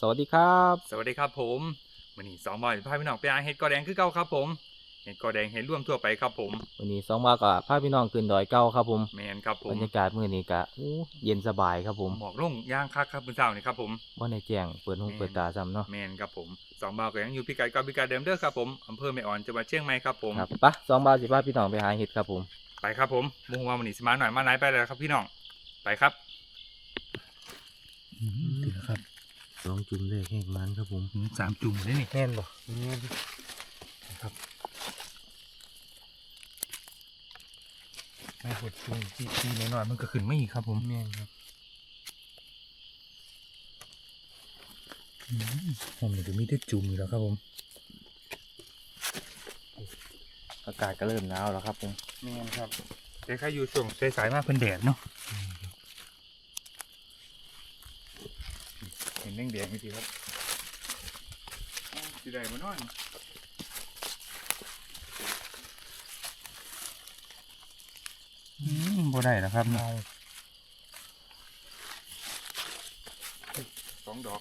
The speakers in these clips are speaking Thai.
สวัสดีครับ สวัสดีครับผมวันนี้สองบอยพาพี่น้องไปหาเห็ดกอแดงคือเก่าครับผม เห็ดกอแดงเห็ดร่วมทั่วไปครับผมวันนี้สองมากับพาพี่น้องขึ้นดอยเก้าครับผมแมนครับผบรมรยากาศมื้อนี้กะอู้เย็นสบายครับผมหมอกลงย่างคักครับคุณสาวนี่ครับผมว่าในแจ้งเปิดหูแม่นเปิดตาซ้ำเนาะแมนครับผมสองบาวก็ยังอยู่พิกัดกับพิกัดเดิมเด้อครับผมอำเภอแม่อ่อนจังหวัดเชียงใหม่ครับผมครับปะสองบาทสิพาพี่น้องไปหาเห็ดครับผมไปครับผมมุ่งว่าวันนี้สมาหน่อยมาไหนไปเลยครับพี่น้องไปครับถึงแล้วครับ สองจุ่มเลยแห้งมันครับผมสามจุ่มเลยนี่แน่นบ่ครับไม่หดจุ่มที่ที่น้อยๆมันก็ขึ้นไม่อีกครับผมแม่นครับผมนี่ก็มีได้จุ่มอยู่แล้วครับผมอากาศก็เริ่มหนาวแล้วครับผมแม่นครับแต่ใครอยู่ช่วงสายๆมากเพิ่นแดดเนาะเห็น แดงแดงๆนี่สิครับสีแดงมานอนอืมบ่ได้แล้วครับเนาะสองดอก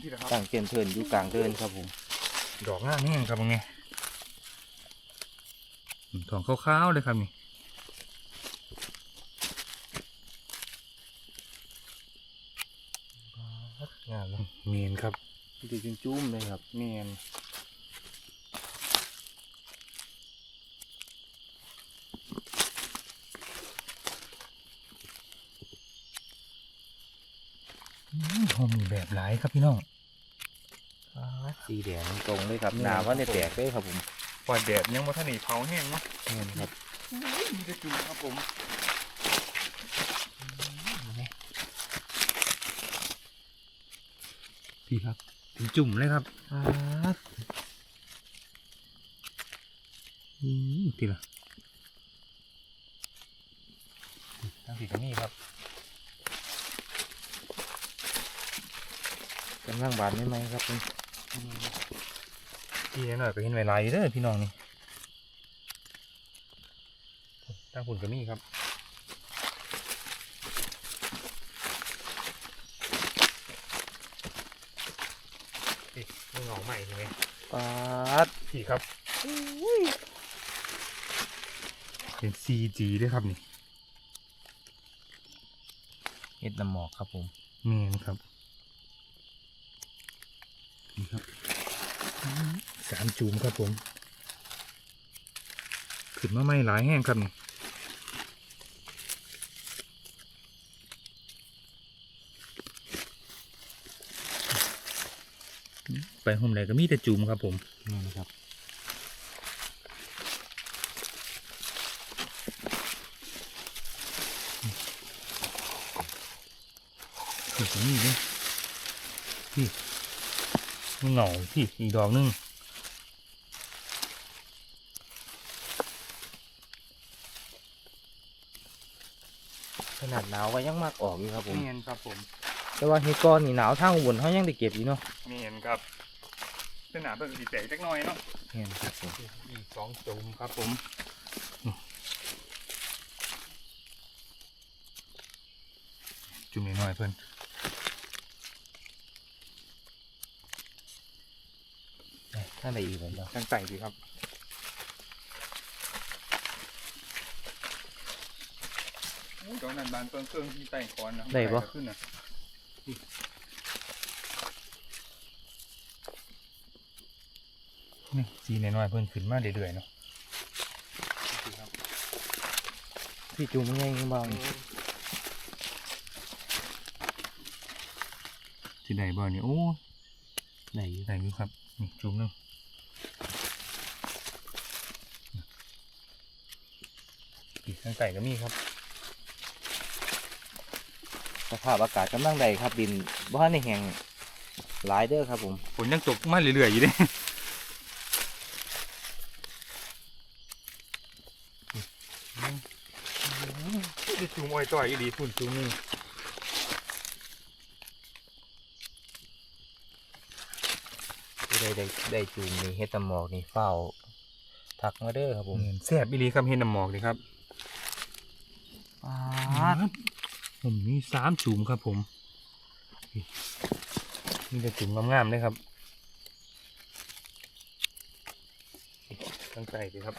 นี่แหละครับตั้งเตียนเทินอยู่กลางเดินครับผม ดอกงามนี่ครับมึงไงทองขาวๆเลยครับนี่ งามเลย เมียนครับ ดูจุ่มๆเลยครับเมียนหอมมีแบบหลายครับพี่น้องสีแดงตรงเลยครับแม่นหนาว่าในครับผมแตกเลยครับผมปล่อยแดดยังมาทันได้เผาแห้งเนาะแม่นครับมีแต่จุ่มครับผมพี่ครับถึง จุ่มเลยครับอืมทีละทั้งสี่ก็มีครับกำลังบานไม่ไหมครับผมพี่หน่อยก็เห็นเวลาอยู่เด้อพี่น้องนี่ทั้งคุณก็มีครับนี่มึ งเหงาใหม่ใช่ไหมปาดพี่ครับเป็น CG ด้วยครับนี่เห็ดน้ำหมอกครับผมเมนครับนี่ครับสามจูมครับผมขึ้นมาไม่หลายแห้งครับนี่ ไปโฮมไหนก็มีแต่จูมครับผมนี่นะครับนี่ก็มีเลยพี่มันเหงาพี่อีกดอกหนึงขนาดหนาวก็ยังมากออกอยู่ครับผม เมนครับผม แต่ว่าเฮดก้อนนี่หนาวทางอุบลเขายังได้เก็บอยู่เนาะ เมนครับ เป็นหนาเพิ่งสีแตกจักหน่อยเนาะเห็นครับผมอีกสองจูมครับผมจุ่มน้อยๆเพื่อนถ้าได้อีกเลยเนาะตั้งใจดีครับตอนนั้นบานเพิ่งเครื่องที่ใต้คอนนะขึ้นนะ สีน้อยๆเพิ่นขึ้นมาเรื่อยๆเนาะพี่จุ่มง่ายๆบ้างสีไหนบ้างเนี่ยโอ้ได้อยู่ไหนอยู่ครับนี่จุ่มหนึงอีกข้างใต้ก็มีครับสภาพอากาศกำลังใดครับดินบ้านในแห่งหลายเด้อครับผมฝนยังตกมาเรื่อยๆอยู่เด้ จุ่มอ้อยต่อยอีดีฝุ่นจุ่มนี่ได้ได้ได้จุ่มนี่เฮ็ดตำหมอกนี่เฝ้าทักมาเด้อครับผมแซ่บอีดีครับเห็นน้ำหมอกนี่ครับปาดผมมีสามจุ่มครับผมนี่จะจุ่มงามๆเลยครับตั้งใจดีครับ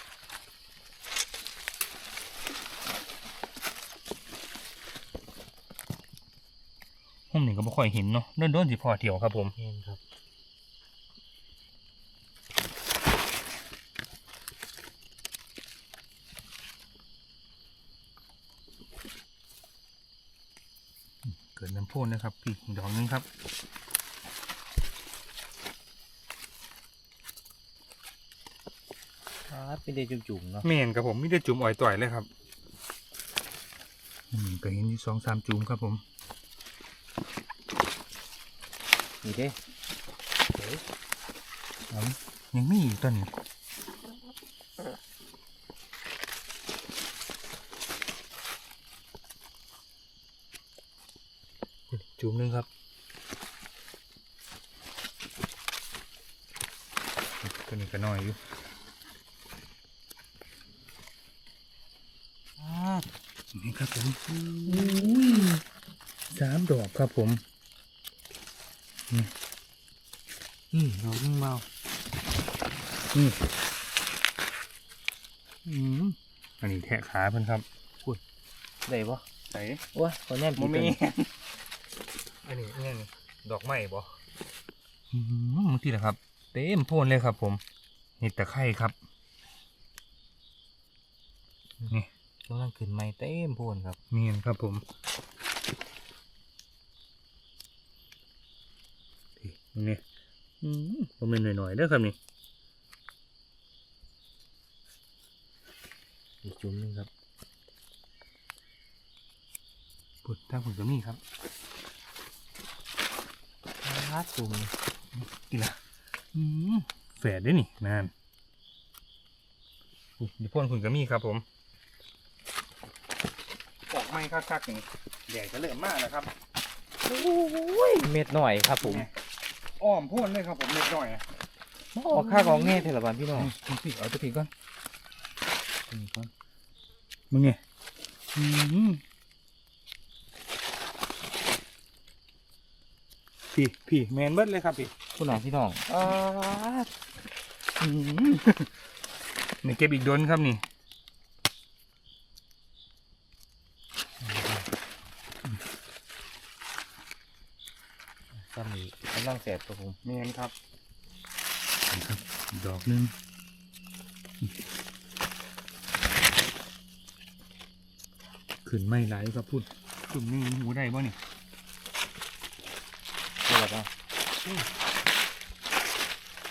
มนี่ก็บ่ค่อยเห็นเนาะโดนๆสิพอเที่ยวครับผมเห็นครับเกิดน้ำพ่นนะครับพี่อีกดอกหนึงครับครับเป็นเดจุ่มๆเนาะเมนครับผมไมแต่ได้จุ่มอ่อยต่อยเลยครับอืมก็เห็นอยู่สองสามจุ่มครับผม นี่เด้เอายังมีอีกต้นนี้จุ่มหนึงครับตัวนี้ก็น้อยอยู่นี่ครับผมสามดอกครับผม อืมเราเพิ่งเมาอืมอืมอันนี้แทะขาเพิ่นครับได้ปะใส่ว้าคนแน่โมปีมีอันนี้เนี่ยดอกไม้บ่อืมที่ละครับ เต็มโพนเลยครับ ผมเห็ดตะไคร่ครับ นี่กำลังขึ้นไม้เต็มโพนครับเมียนครับผม นี่นี่อืมผมเป็นหน่อยๆเด้อครับนี่อีกจุ่มหนึงครับปุดทางผมก็มีครับครับจุ่มกี่ละอืมแฝดด้วยนี่นานอุ๊ยเดี๋ยวพ่นคุณก็มีครับผมออกไม้คักๆนี่แดดก็เริ่มมากแล้วครับโอ้ยเม็ดหน่อยครับผม อ้อมพ่นเลยครับผมเล็กน้อยอะออกข้างของแง่เทละบานพี่น้องเอาสิเอาตัวผีก่อนตัวนี้ก่อนมึงไงอืมพี่พี่แมนเบิดเลยครับพี่คุณหลานพี่น้องอ่าอืมนี่เก็บอีกโดนครับนี่ ซ้ำอีกกำ ลังแสบครับผมแมนครับครับ ดอกหนึงขึ้นไม่ไหลครับพูดกลุ่มนี้หูได้บ่นี่นี่แหละครับ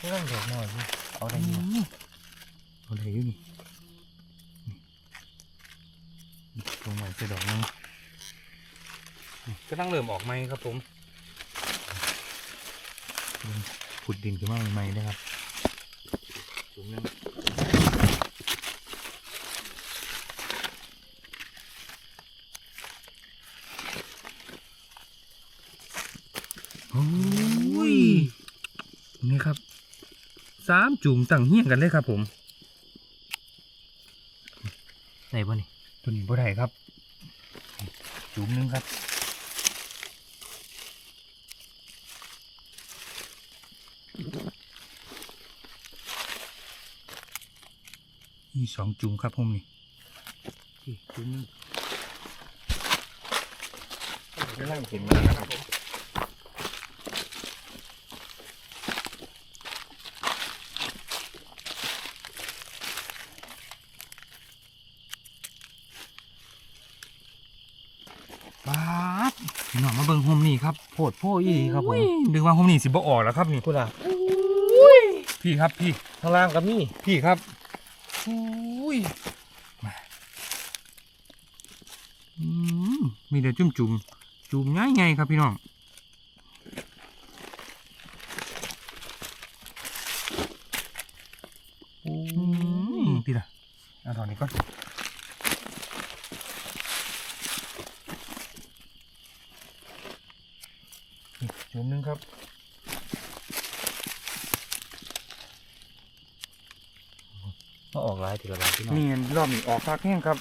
กำลังดอกหน่อยพี่เอาได้อยังเอาอะไรอยู่นี่นี่ตรงไหนจะดอกนึงนี่ก็ตั้งเริ่มออกไหมครับผม ขุดดินขึ้นมาใหม่ๆนะครับจุ่มนึงโอ้ยนี่ครับสามจุ่มตั้งเฮี้ยงกันเลยครับผมได้ปะนี่ตัวนี้บ่ได้ครับ จุ่มหนึงครับ สองจุ่มครับผมนี่นี่จุ่มหนึงกำลังขึ้นมาครับผมป๊าบพี่น้องมาเบิ่งโฮมนี่ครับโพดโพอีหลีครับผมอุ้ยดึงว่าโฮมนี่สิบ่ออกแล้วครับนี่คุณอะพี่ครับพี่ข้างล่างก็มีพี่ครับอุ้ ยมามีแต่จุ่มจุ่มจุ่มง่ายไงครับพี่น้องอืมพี่ละเอาถอนนี้ก่อนจุ่มหนึงครับ มาออกหลายทีละบานพี่น้องนี่รอบนี้ออกคักแห้งครับ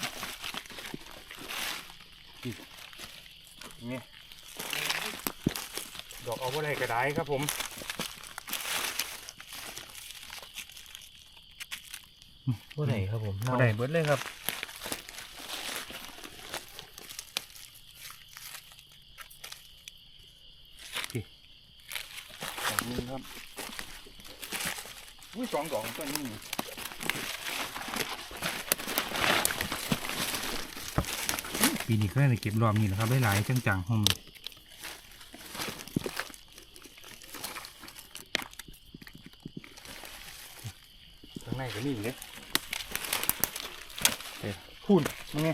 นี่นี่ดอกเอาบ่ได้ก็ได้ครับผมบ่ได้ครับผมบ่ได้เบิดเลยครับดอกหนึงครับอุ้ยสองดอกตัวนี้ ปีนี้ก็ได้เก็บรอบนี้นะครับได้หลายจังๆห้องข้างในก็นี่เลยเดี๋ยวพูนมาไง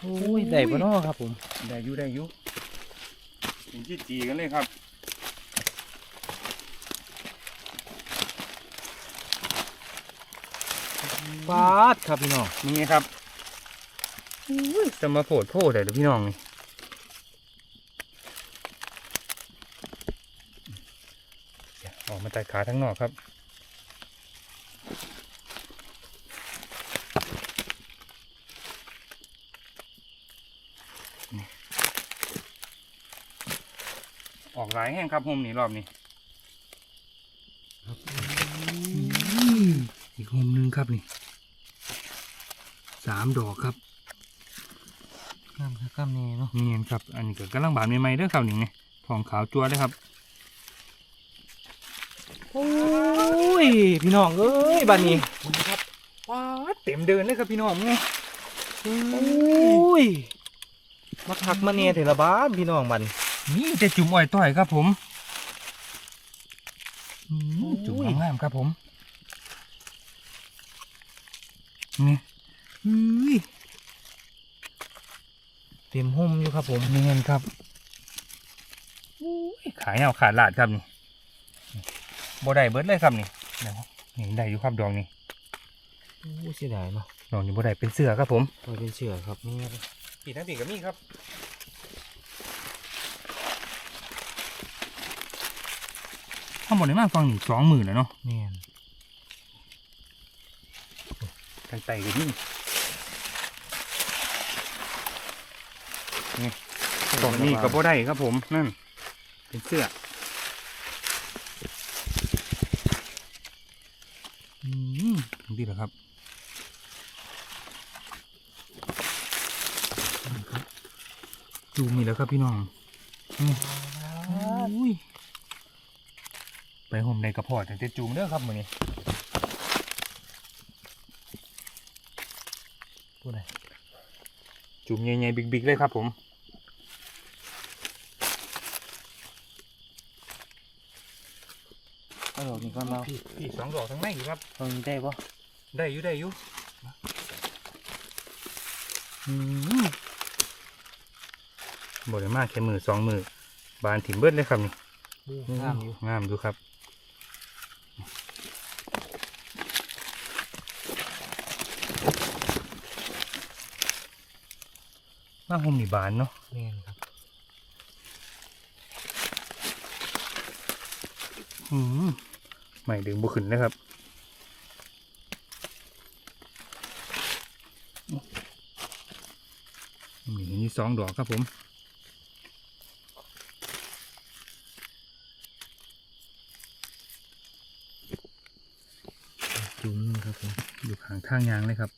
โอ้ยได้บ่เนาะครับผมได้อยู่ได้อยู่ถึงจีจีกันเลยครับฟาดครับพี่น้องนี่ครับอุ้ย จะมาโผดโพดเลยพี่น้องนี่ออกมาตัดขาทั้งนอกครับออกหลายแห้งครับโฮมนี่รอบนี้อีกโฮมหนึ่งครับนี่สามดอกครับ งามครับงามแน่เนาะเนียนครับ อันนี้ก็กำลังบานใหม่ๆเด้อครับนี่ไงทองขาวจัวเลยครับ โอ้ย พี่น้องเอ้ยบัดนี้ครับว้าดเต็มเดินเลยครับพี่น้องไงโอ้ยมาทักมาแน่เถอะละบ้านพี่น้องบัดนี้นี่จะจุ่มอ้อยต่อยครับผมอืมจุ่มโอ้ยงามๆครับผมนี่ เฮ้ยเต็มห่มอยู่ครับผมเนียนครับอุ้ยขายเอาขาดลาดครับนี่บ่ได้เบิดเลยครับนี่เดี๋ยวนี่ได้อยู่ครับดอกนี่โอ้ยเสียดายเนาะดอกนี้บ่ได้เป็นเสือครับผมปล่อยเป็นเสือครับนี่ปีทั้งปีก็มีครับข้างบนได้มาฟังนี่สองหมื่นแล้วเนาะแม่นกันไตก็มีนี่ ตรงนี้ก็บ่ได้ครับผมนั่นเป็นเสื้ออืมดีแล้วครับจูมีแล้วครับพี่น้องนี่อุ้ยไปห่มในกระเพาะแต่จะจูงเด้อครับมือนี้ผู้ใดจุ่มใหญ่ๆบิ๊กๆเลยครับผม เอา ดอกนี้ก่อนเราพี่พี่สองดอกทั้งในอยู่ครับเอานี้ได้ปะได้อยู่ได้อยู่อืมบ่ได้มากแค่มือสองมือบานถิ่มเบิดเลยครับนี่งามอยู่งามดูครับมาห่มนี่บานเนาะแม่นครับอืม ไม่ดึงบุขึ้นนะครับมีนี่สองดอกครับผมจุ่มครับผมอยู่ข้างทางยางเลยครับ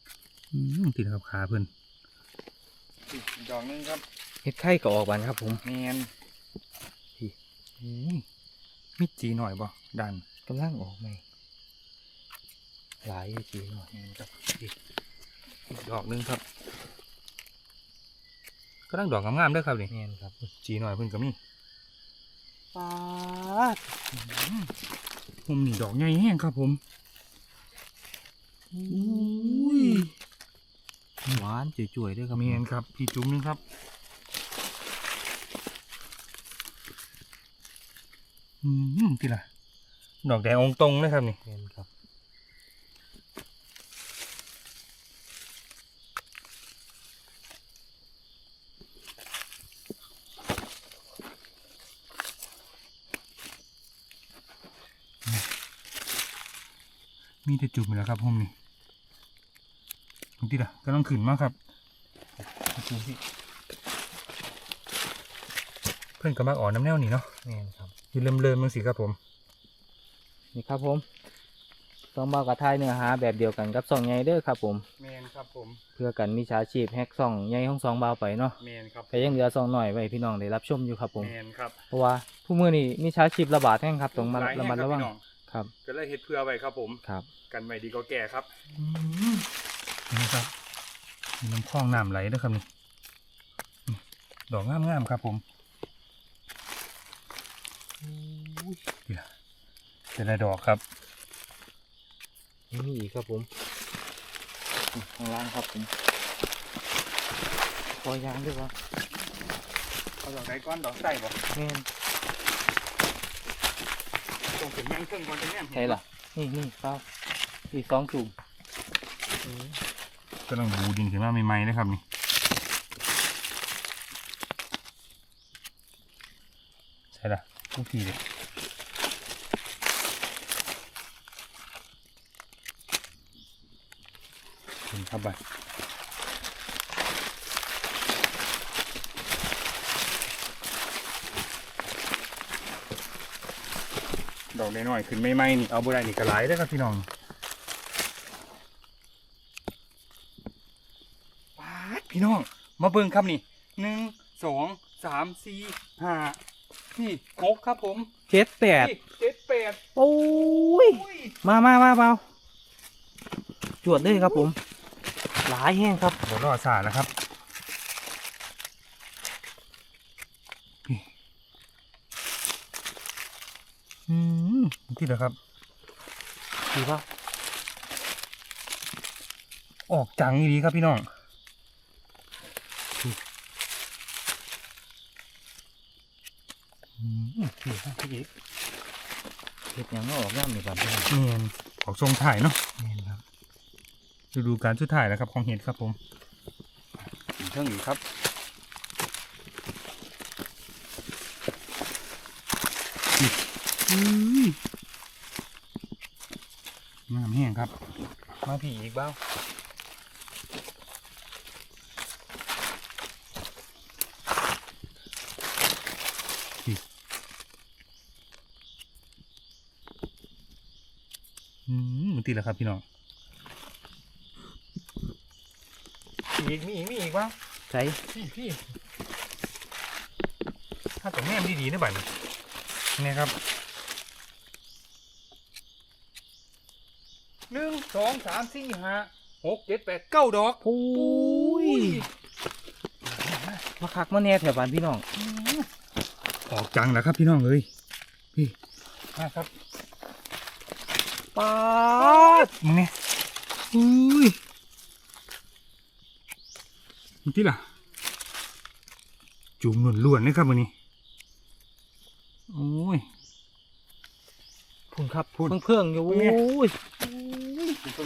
อืมติดกับขาเพิ่นดอกนึงครับเฮ็ดไข่ก็ออกบานครับผมแมนพี่มิดจีหน่อยบ่ดัน กำลังออกไหมหลายอยู่จีหน่อยแมนครับอีกอีกดอกหนึงครับก็ตั้งดอกงามๆเด้วยครับนี่แม่นครับจีหน่อยเพิ่นก็มีปาดผมนี่ดอกใหญ่แห้งครับผมอุ้ยหวานจุ๋ยๆด้วยครับแมนครับพี่จุ้มหนึงครับอืมที่ละ ดอกแดงองค์ตรงเลยครับนี่แม่นครับมีแต่จุ่มอยู่แล้วครับผมนี่ตรงที่ละกำลังขึ้นมากครับจุ่มที่เพื่อนก็มากอ่อนน้ำแนวนี่เนาะแม่นครับอยู่เริ่มเริ่มมึงสิครับผม นี่ครับผมสองเบากระทายเนื้อหาแบบเดียวกันกับสองใหญ่เด้อครับผมแมนครับผมเพื่อกันมีชาชีพแฮกสองใหญ่ของสองเบาไปเนาะแมนครับแต่ยังเหลือสองหน่อยไว้พี่น้องได้รับชมอยู่ครับผมแมนครับเพราะว่าผู้มือนี่มีชาชีพระบาดแห้งครับต้องมาหลายระมัดระวังแห่งครับพี่น้องครับก็เลยเฮ็ดเพื่อไว้ครับผม ครับกันไว้ดีก็แก่ครับนี่ครับมีน้ำคลองน้ำไหลด้วยครับนี่นี่ดอกงามๆครับผมเดี๋ยว จะได้ดอกครับนี่มีอีกครับผมนี่ข้างล่างครับผมปล่อยยางด้วยวะเอาดอกไหนก้อนดอกใส่บ่แม่นตรงถึงแมงเครื่องก่อนจะแม่นใช่ล่ะนี่นี่เปล่าอีกสองจุ่มก็ต้องดูดินขึ้นมาใหม่ๆนะครับนี่ใช่ละทุกทีเลย เห็นครับบ่ดอกน้อยๆขึ้นไม่ไหมนี่เอาบุได้นี่กระไรได้อครับพี่น้องปาดพี่น้อง มาเบิ่งครับนี่หนึ่งสองสามสี่ห้านี่หกครับผมเจ็ดแปดนี่เจ็ดแปดโอ้ย อุ้ยมามามาเปล่าจวดเลยครับผมห ลายแห้งครับบรอดสาแล้วครับอืมที่เหรอครับดีป่ะออกจังดีครับพี่น้องอืมนี่ครับพี่อีกเห็ดยังก็ออกย่ำนี่ครับพี่น้องเนียนออกทรงถ่ายเนาะ ฤดูการสุดท้ายแล้วครับของเห็ดครับผมถึงเครื่องอยู่ครับอุ้ยงามแห้งครับ มาผีอีกบ้างอืมมันติดแล้วครับพี่น้อง อีกมีอีกมีอีกบ้างใช้พี่พี่ถ้าแต่แม่มดีๆนะบัดนี้เนี่ยครับหนึ่งสองสามสี่ห้าหกเจ็ดแปดเก้าดอกโอ้ยมาคักมาแน่แถวบ้านพี่น้องออกจังแล้วครับพี่น้องเอ้ยพี่มาครับปาดมึงเนี่ยอุ้ย มึงที่ล่ะ จุ่มล้วนๆนะครับวันนี้ โอ้ยพุ่นครับพุ่นเพิ่งเพิ่งๆอยู่พุ่โอนไง้ย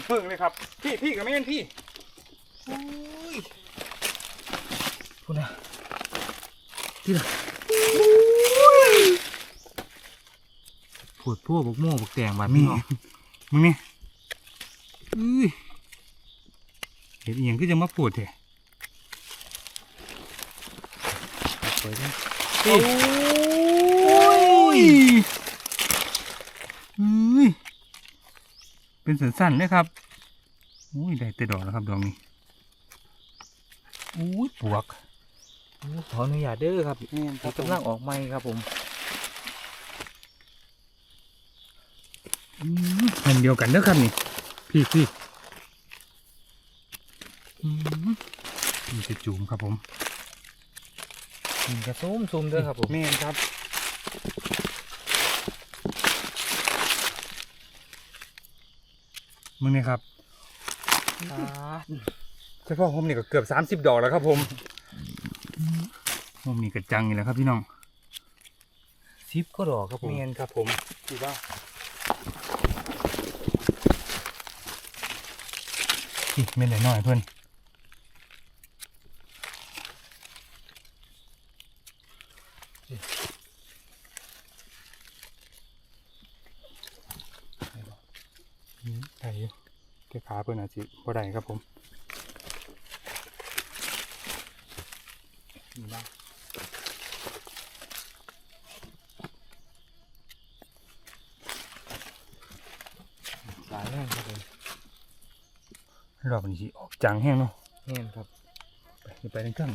เพิ่งๆเลยครับ พี่พี่กับแม่นพี่โอ้ยพุ่นนะที่ล่ะปวดพวกบกโม่บกแตงบ้านมีพี่น้องมึงเนี่ยอุ้ยเห็นอหย่างก็จะมาปวดแท้ สวยจังโอ้ยอุ้ยเป็นสันๆเลยครับอุ้ยได้แต่ดอกแล้วครับดอกนี้อุ้ยปวกโอ้ขออนุญาตเด้อครับแม่นครักำลังออกใหม่ครับผมอันเดียวกันเด้อครับนี่ พี่พี่อืมนี่จะจูมครับผมกิ นกระซุ่มซุ่มเด้อครับผมแม่นครับมึงเนี่ยครับปาดเฉพาะผมนี่ก็เกือบสามสิบ30ดอกแล้วครับผมผมนี่กระจังนี่แหละครับพี่น้องซิปก็ดอกครับผมเมียนครับผมดูว่าอีกเม็ดหน่อยๆเพื่อน สิบ่ได้ครับผมนี่นะหลายแห้งครบผมรอบนี้ออกจังแห้งเนาะแห้งครับ ไปไปในเครื่อง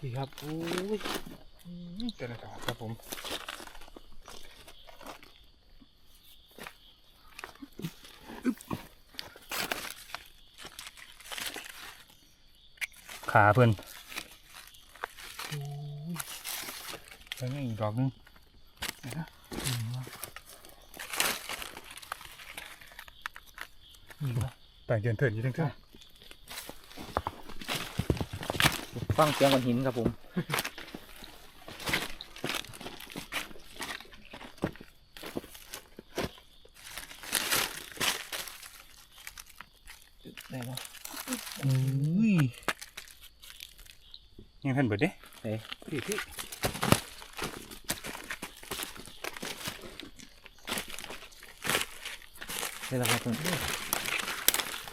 ดีครับโอ้ยเป็นอากาศครับผม ขาเพิ่นแล้วนี่อีกดอกหนึงเดี๋ยวนะนี่วะแต่เดินเถิดอยู่ทั้งเครื่องฟังเสียงก้อนหินครับผมได้ปะ อุ้ยยังทันเบิดเด้ เอ๊ะ พี่พี่ได้แล้วครับผม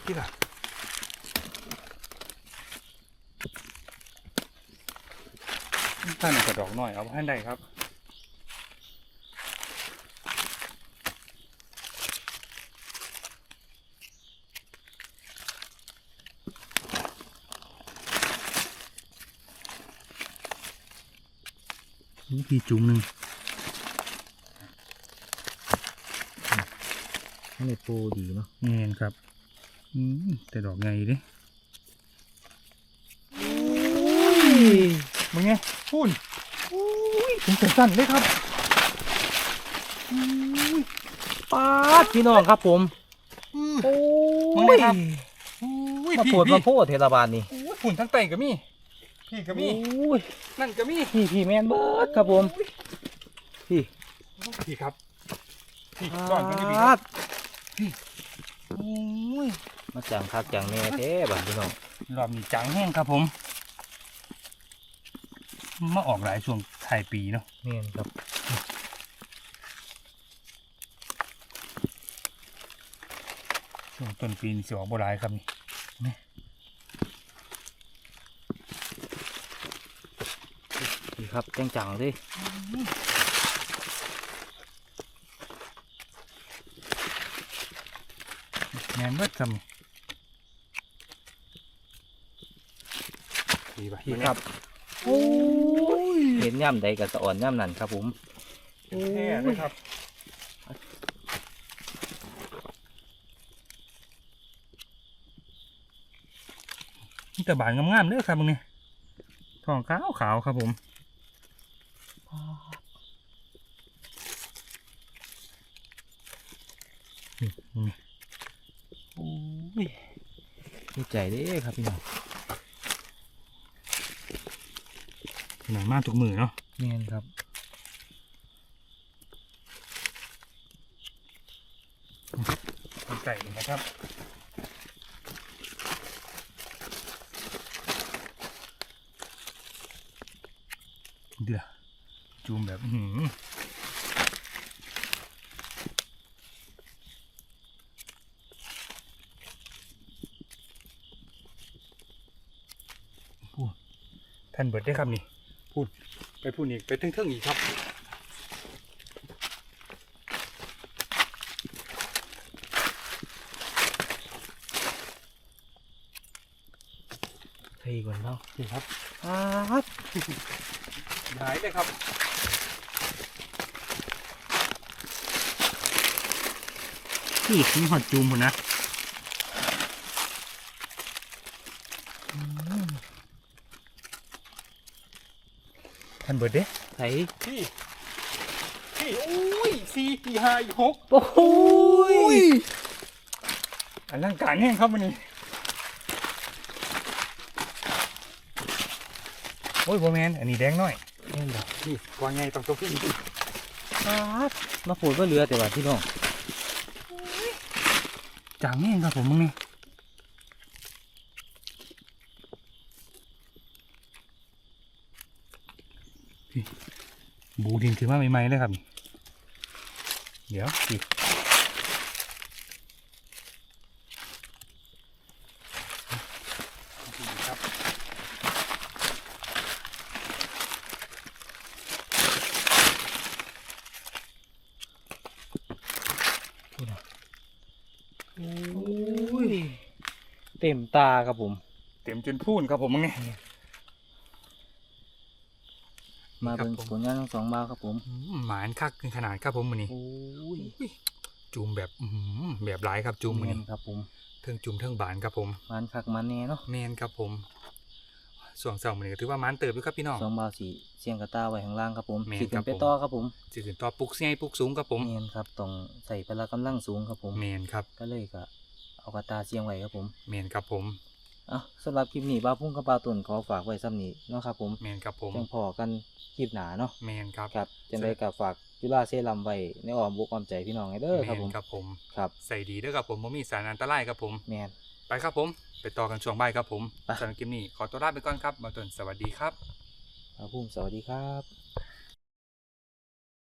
พี่ล่ะท่านกระดอกหน่อยเอาให้ได้ครับ พี่จุ่มหนึ่งให้ในปูดีเนาะเงินครับอืมแต่ดอกไงดิมึงไงพูนอุ้ยถึงสั้นๆเลยครับป้าดพี่น้องครับผมโอ้มึงยได้ครับอุ้ยมาพี่ปวดพี่มาโพดเทศบาลนี่อุ้ยฝุ่นทั้งแต่งก็มี พี่ก็มีโอ้ยนั่นก็มีพี่พี่แมนเบิร์ดครับผม พี่พี่ครับพี่ปก่อนก็มีพี่คารับดโอ้ยมาจังคักจังแน่เท่บ้านพี่น้องรอบนี้จังแห้งครับผมมาออกหลายช่วงท้ายปีเนาะแม่นครับช่วงต้นปีนี่สิออกบ่หลายครับนี่ ครับจังจังๆเลยแมนเบิดจำดีป่ะพี่ครับโอ้ยเห็นย่ำใดกับสะอ่อนย่ำนั่นครับผมแค่เลยครับนี่แต่บานงามๆเด้อครับมึงนี่ทองขาวขาวๆครับผมนี่นี่ โอ้ยดีใจเด้ครับพี่น้องหนามาทุกมือเนาะแม่นครับไก่นะครับ เดี๋ยวจูมแบบอื้อหือพูด ท่านเบิดได้ครับนี่พูดไปพูดอีกไปเทิงๆอีกครับเท่ก่อนเนาะนี่ครับครับหายเลยครับพี่มีหอดจูมผมนะ นเบิดเด้ไถ่พี่พี่อุ้ยสี่สี่ห้าอีกหกโอ้ยอันร่างการแห้งครับวันนี้โอ้ยโบแมนอันนี้แดงหน่อยแม่นบ่นี่กวางไงต้องตัวพี่ครับมาปวดว่าเรือแต่ว่าพี่น้องจางแห้งครับผมมึงนี่ บูดินถือมาใหม่ๆเลยครับนี่เดี๋ยวพี่ครับพี่น้องเต็มตาครับผม เต็มจนพูนครับผมมึงไง มาครับเบิ่งผมผลงานทั้งสองบาวครับผมอืมหมานคักขนาดครับผมมือนี้โอ้ยจูมแบบอื้อหือแบบหลายครับจูมมือแม่นี้นครับผมเทิงจูมเทิงบานครับผมมันคักมันแน่เนาะแมนครับผมส่วนเสาร์มือนี้ก็ถือว่าหมันเติบด้วยครับพี่น้องสองบาวสีเสียงกระตาไว้ข้างล่างครับผมแม่นสิคขึ้รันบไปผมต่อครับผมสิขึ้นต่อปลุกเสียงปลุกสูงครับผมแมนครับต้องใส่พละกำลังสูงครับผมแมนครับก็เลยก็เอากระตาเสียงไว้ครับผมแมนครับผม อะสำหรับคลิปนี้บ้าวพุ่งกับบ้าวตุนขอฝากไว้ซ้ำนี้เนาะครับผมแมนครับผมจังพอกันคลิปหนาเนาะแมนครับครับจังได้กับฝากจุฬาเซรัมไว้ในอ้อมบุกอ้อมใจพี่น้องให้เด้อครับผมแมนครับผมครับใส่ดีเด้อครับผมบ่มีสารอันตรายครับผมแมนไปครับผม ไปต่อกันช่วงบ่ายครับผมไปสำหรับคลิปนี้ขอตัวลาไปก่อนครับมาตนสวัสดีครับบ้าวพุ่งสวัสดีครับ